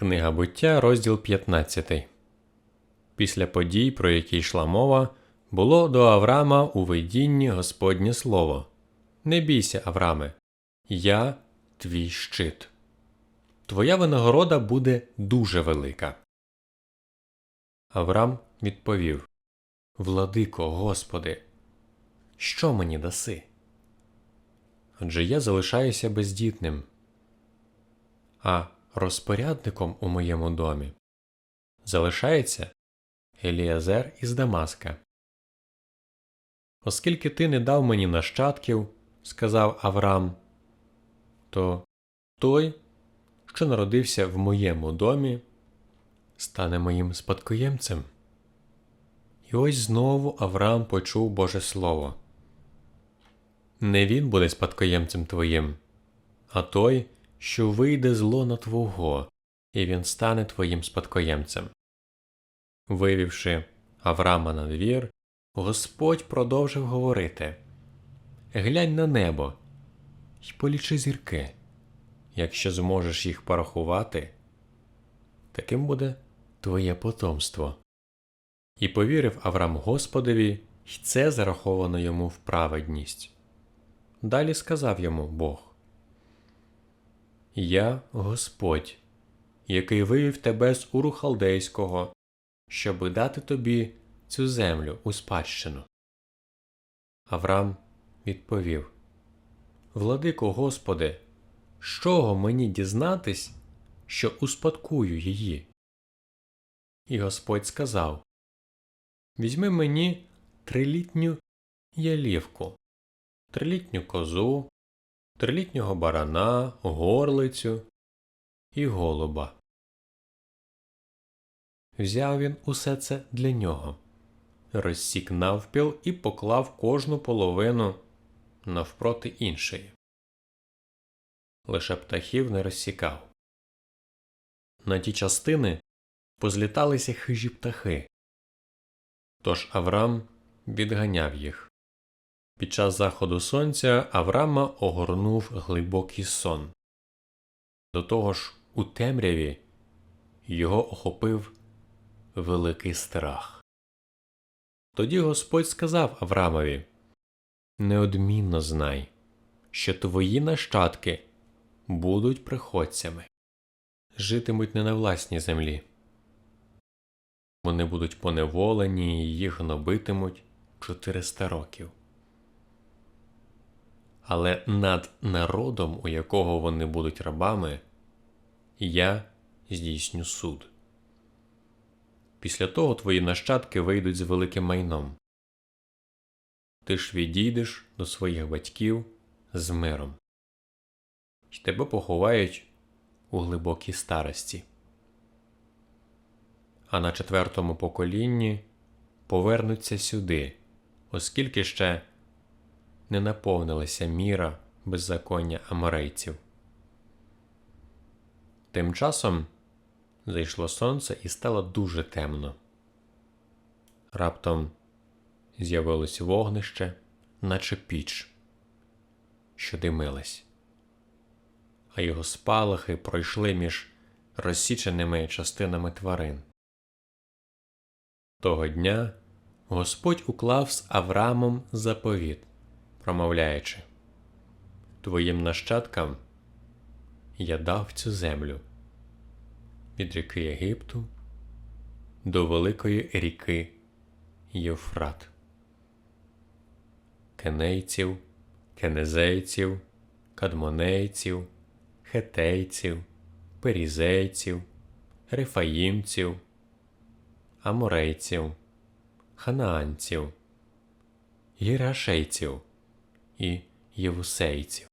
Книга буття, розділ 15. Після подій, про які йшла мова, було до Авраама у видінні Господнє слово. Не бійся, Авраме, я твій щит. Твоя винагорода буде дуже велика. Авраам відповів Владико, Господи, що мені даси? Адже я залишаюся бездітним, а розпорядником у моєму домі залишається Еліазер із Дамаска. Оскільки ти не дав мені нащадків, сказав Авраам, то той, що народився в моєму домі, стане моїм спадкоємцем. І ось знову Авраам почув Боже Слово. Не він буде спадкоємцем твоїм, а той, що вийде з лона твого, і він стане твоїм спадкоємцем. Вивівши Авраама на двір, Господь продовжив говорити Глянь на небо й полічи зірки. Якщо зможеш їх порахувати, таким буде твоє потомство. І повірив Авраам Господові, й це зараховано йому в праведність. Далі сказав йому Бог Я Господь, який вивів тебе з Уру Халдейського, щоби дати тобі цю землю у спадщину. Авраам відповів Владико Господи, з чого мені дізнатись, що успадкую її? І Господь сказав Візьми мені трилітню ялівку, трилітню козу, трилітнього барана, горлицю і голуба. Взяв він усе це для нього, розсік навпіл і поклав кожну половину навпроти іншої. Лише птахів не розсікав. На ті частини позліталися хижі птахи. Тож Авраам відганяв їх. Під час заходу сонця Авраама огорнув глибокий сон. До того ж, у темряві його охопив великий страх. Тоді Господь сказав Авраамові Неодмінно знай, що твої нащадки будуть приходцями, житимуть не на власній землі. Вони будуть поневолені і їх гнобитимуть 400 років. Але над народом, у якого вони будуть рабами, я здійсню суд. Після того твої нащадки вийдуть з великим майном. Ти ж відійдеш до своїх батьків з миром, й тебе поховають у глибокій старості. А на четвертому поколінні повернуться сюди, оскільки ще не наповнилася міра беззаконня аморейців. Тим часом зайшло сонце і стало дуже темно. Раптом з'явилось вогнище, наче піч, що димилась, а його спалахи пройшли між розсіченими частинами тварин. Того дня Господь уклав з Авраамом заповіт, промовляючи Твоїм нащадкам я дав цю землю від ріки Єгипту до великої ріки Євфрат, кенейців, кенезейців, кадмонейців, хетейців, перізейців, рефаїмців, аморейців, ханаанців, гірашейців і євусейців.